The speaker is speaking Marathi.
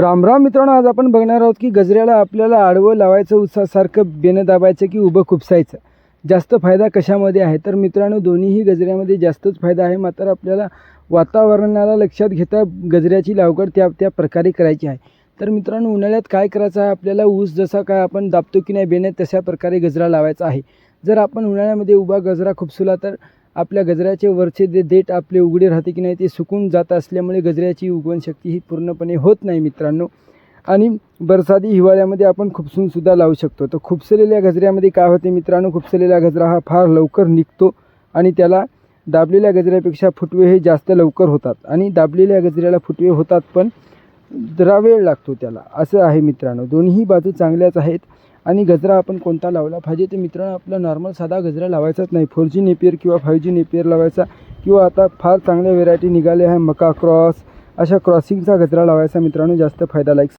रामराम मित्रांनो आज आपण बघणार आहोत की गजऱ्याला आपल्याला आडवं लावायचं उत्सासारखं बेणं दाबायचं की उभं खुपसायचं. जास्त फायदा कशामध्ये आहे? तर मित्रांनो दोन्हीही गजऱ्यामध्ये जास्तच फायदा आहे. मात्र आपल्याला वातावरणाला लक्षात घेता गजऱ्याची लागवड त्या त्या प्रकारे करायची आहे. तर मित्रांनो उन्हाळ्यात काय करायचं आहे? आपल्याला ऊस जसा काय आपण दाबतो की नाही बेणं तशा प्रकारे गजरा लावायचा आहे. जर आपण उन्हाळ्यामध्ये उभा गजरा खुपसुला तर आपल्या गजऱ्याचे वरचे जे देठ आपले उघडे राहते की नाही ते सुकून जात असल्यामुळे गजऱ्याची उगवण शक्ती ही पूर्णपणे होत नाही मित्रांनो. आणि बरसादी हिवाळ्यामध्ये आपण खुपसूनसुद्धा लावू शकतो. तर खुपसलेल्या गजऱ्यामध्ये काय होते मित्रांनो खुपसलेला गजरा हा फार लवकर निघतो आणि त्याला दाबलेल्या गजऱ्यापेक्षा फुटवे हे जास्त लवकर होतात. आणि दाबलेल्या गजऱ्याला फुटवे होतात पण जरा वेळ लागतो त्याला. असं आहे मित्रांनो. दोन्ही बाजू चांगल्याच आहेत. आणि गजरा आपण कोणता लावला पाहिजे ते मित्रांनो आपला नॉर्मल साधा गजरा लावायचाच नाही. फोर जी नेपियर किंवा फाईव्ह जी नेपियर लावायचा किंवा आता फार चांगल्या व्हेरायटी निघाल्या आहे मका क्रॉस अशा क्रॉसिंगचा गजरा लावायचा मित्रांनो जास्त फायदा लाईक